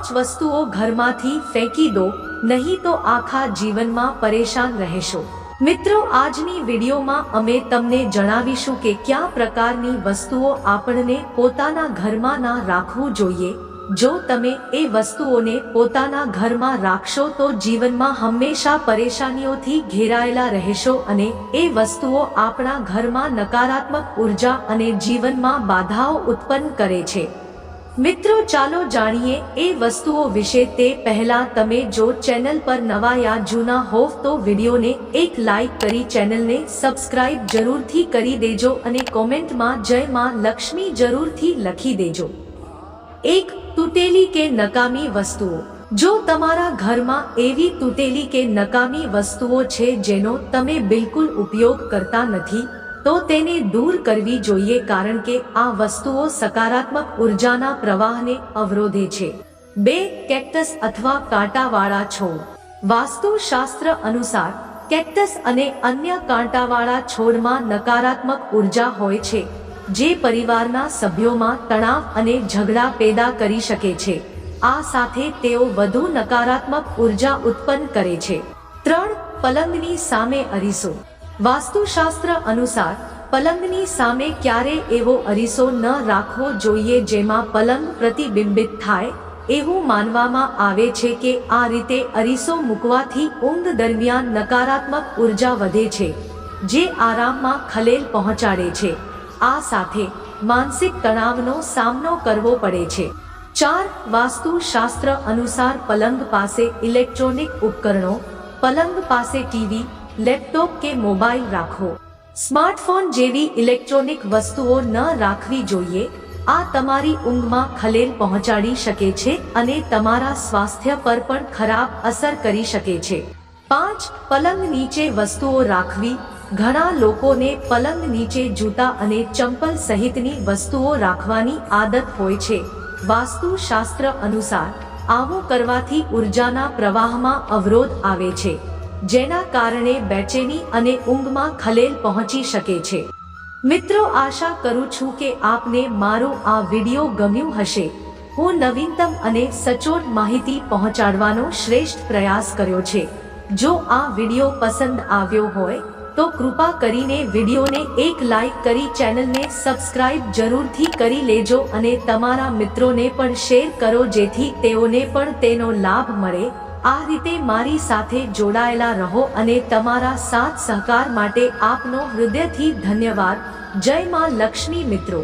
પાંચ વસ્તુઓ ઘરમાંથી ફેંકી દો, નહીં તો આખા જીવનમાં પરેશાન રહેશો. મિત્રો, આજની વિડીયોમાં અમે તમને જણાવીશું કે કયા પ્રકારની વસ્તુઓ આપણને પોતાના ઘરમાં ના રાખવું જોઈએ. જો તમે એ વસ્તુઓને પોતાના ઘરમાં રાખશો તો જીવનમાં હંમેશા પરેશાનીઓથી ઘેરાયેલા રહેશો અને એ વસ્તુઓ આપણા ઘરમાં નકારાત્મક ઊર્જા અને જીવનમાં બાધાઓ ઉત્પન્ન કરે છે. મિત્રો, ચાલો જાણીએ એ વસ્તુઓ વિશે. તે પહેલા તમે જો ચેનલ પર નવા યા જૂના હોવ તો વિડીયોને એક લાઈક કરી ચેનલને સબસ્ક્રાઇબ જરૂરથી કરી દેજો અને કોમેન્ટમાં જય માં લક્ષ્મી જરૂરથી લખી દેજો. એક, તૂટેલી કે નકામી વસ્તુઓ. જો તમારા ઘરમાં એવી તૂટેલી કે નકામી વસ્તુઓ છે જેનો તમે બિલકુલ ઉપયોગ કરતા નથી તો તેને દૂર કરવી જોઈએ કારણ કે આ વસ્તુઓ સકારાત્મક ઉર્જાના પ્રવાહને અવરોધે છે. બે, કેક્ટસ અથવા કાંટાવાળા છોડ. વાસ્તુશાસ્ત્ર અનુસાર, કેક્ટસ અને અન્ય કાંટાવાળા છોડમાં નકારાત્મક ઊર્જા હોય છે, જે પરિવારના સભ્યોમાં તણાવ અને ઝઘડા પેદા કરી શકે છે. આ સાથે તેઓ વધુ નકારાત્મક ઊર્જા ઉત્પન્ન કરે છે. ત્રણ, પલંગની સામે અરીસો. વાસ્તુશાસ્ત્ર અનુસાર, પલંગની સામે ક્યારે એવો અરીસો ન રાખવો જોઈએ જેમાં પલંગ પ્રતિબિંબિત થાય, એવું માનવામાં આવે છે કે આ રીતે અરીસો મૂકવાથી ઊંઘ દરમિયાન નકારાત્મક ઊર્જા વધે છે, જે આરામમાં ખલેલ પહોંચાડે છે. આ સાથે, માનસિક તણાવનો સામનો કરવો પડે છે. ચાર, વાસ્તુશાસ્ત્ર અનુસાર પલંગ પાસે ઇલેક્ટ્રોનિક ઉપકરણો, પલંગ પાસે ટીવી લેપટોપ કે મોબાઈલ રાખો. સ્માર્ટફોન જેવી ઇલેક્ટ્રોનિક વસ્તુઓ ન રાખવી જોઈએ. આ તમારી ઊંઘમાં ખલેલ પહોંચાડી શકે છે અને તમારા સ્વાસ્થ્ય પર પણ ખરાબ અસર કરી શકે છે. પાંચ, પલંગ નીચે વસ્તુઓ રાખવી. ઘણા લોકોને પલંગ નીચે જૂતા અને ચંપલ સહિતની વસ્તુઓ રાખવાની આદત હોય છે. વાસ્તુશાસ્ત્ર અનુસાર, આવું કરવાથી ઉર્જાના પ્રવાહમાં અવરોધ આવે છે. જેના કારણે બેચેની અને ઊંઘમાં ખલેલ પહોંચી શકે છે. મિત્રો, આશા કરું છું કે આપને મારો આ વિડિયો ગમ્યું હશે. હું નવીનતમ અને સચોટ માહિતી પહોંચાડવાનો શ્રેષ્ઠ પ્રયાસ કર્યો છે. જો આ વિડિયો પસંદ આવ્યો હોય, તો કૃપા કરીને વિડીયોને એક લાઈક કરી ચેનલને સબસ્ક્રાઇબ જરૂરથી કરી લેજો અને તમારા મિત્રોને પણ શેર કરો જેથી તેઓને પણ તેનો લાભ મળે. આ રીતે મારી સાથે જોડાયેલા રહો અને તમારા સાથ સહકાર માટે આપનો હૃદયથી ધન્યવાદ. જય માં લક્ષ્મી મિત્રો.